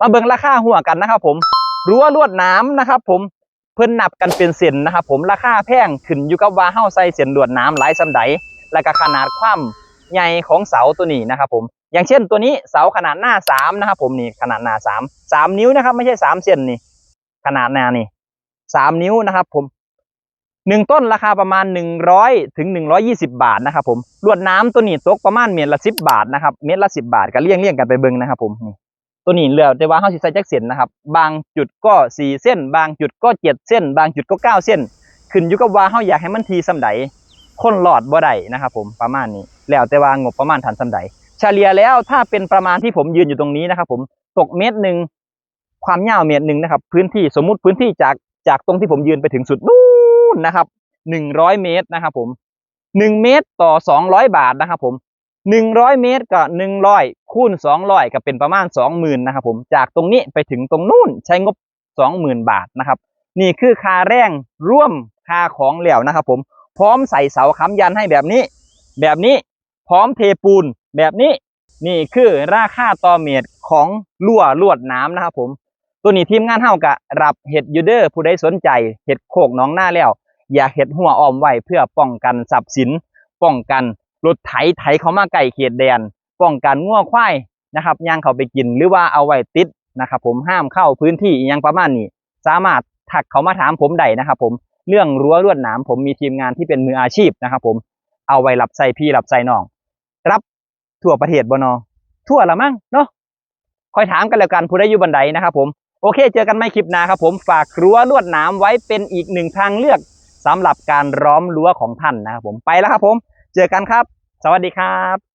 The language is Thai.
มาเบิ่งราคาหัวกันนะครับผมรั้วลวดน้ำนะครับผมเพิ่นนับกันเป็นเส้นนะครับผมราคาแพงขึ้นอยู่กับว่าเฮ้าใส่เส้นลวดน้ำหลายซำใดและก็ขนาดความใหญ่ของเสาตัวนี้นะครับผมอย่างเช่นตัวนี้เสาขนาดหน้าสามนะครับผมนี่ขนาดหน้าสามสามนิ้วนะครับ ไม่ใช่สามเซนนี่ขนาดหน้านี่สามนิ้วนะครับผมหนึ่งต้นราคาประมาณหนึ่งร้อยถึงหนึ่งร้อยี่สิบาทนะครับผมลวดน้ำตัวนี้ตกประมาณเมตรละสิบบาทนะครับเมตรละสิบาทก็เลี่ยงเลี่ยงกันไปเบิ่งนะครับผมนี่ ตัวนี้เหลือแต่ว่าเฮาสิใส่จักเส้นนะครับ บางจุดก็สี่เส้น บางจุดก็เจ็ดเส้น บางจุดก็เก้าเส้น ขึ้นอยู่กับว่าเฮาอยากให้มันทีสำใดคนหลอดบ่ได้นะครับ ผมประมาณนี้ แล้วแต่ว่างบประมาณทันสำใดเฉลี่ยแล้วถ้าเป็นประมาณที่ผมยืนอยู่ตรงนี้นะครับ ผมตกเมตรหนึ่งความยาวเมตรหนึ่งนะครับ พื้นที่สมมุติพื้นที่จากจากตรงที่ผมยืนไปถึงสุดนู่นนะครับหนึ่งร้อยเมตรนะครับ ผมหนึ่งเมตรต่อสองร้อยบาทนะครับ ผม หนึ่งร้อยเมตรกับหนึ่งร้อยคูณสองร้อยก็เป็นประมาณสองหมื่นนะครับผมจากตรงนี้ไปถึงตรงนู่นใช้งบสองหมื่นบาทนะครับ นี่คือค่าแรงร่วมค่าของเหลวนะครับผมพร้อมใส่เสาค้ำยันให้แบบนี้ แบบนี้พร้อมเทปูนแบบนี้นี่คือราคาต่อเมตรของลั่วลวดน้ำนะครับผมตัวนี้ทีมงานเฮากะรับเห็ดยูเดอร์ผู้ใดสนใจเห็ดโคกน้องหน้าแล้ว อย่าเห็ดหัวอ้อมไว้เพื่อป้องกันทรัพย์สินป้องกัน รถไถไถเขามาไก่เขตแดนป้องกันง่วควายนะครับย่างเขาไปกินหรือว่าเอาไว้ติดนะครับผมห้ามเข้าพื้นที่ยังประมาณนี้ สามารถถักเขามาถามผมได้นะครับ ผมเรื่องรั้วลวดหนามผมมีทีมงานที่เป็นมืออาชีพนะครับ ผมเอาไว้รับใส่พี่รับใส่น้อง รับทั่วประเทศบนอทั่วละมั้งเนาะคอยถามกันแล้วกันผู้ใดอยู่บันไดนะครับ ผมโอเค เจอกันไม่คลิปหน้าครับ ผมฝากรั้วลวดหนามไว้เป็นอีกหนึ่งทางเลือกสำหรับการล้อมรั้วของท่านนะครับผมไปแล้วครับผม เจอกันครับ สวัสดีครับ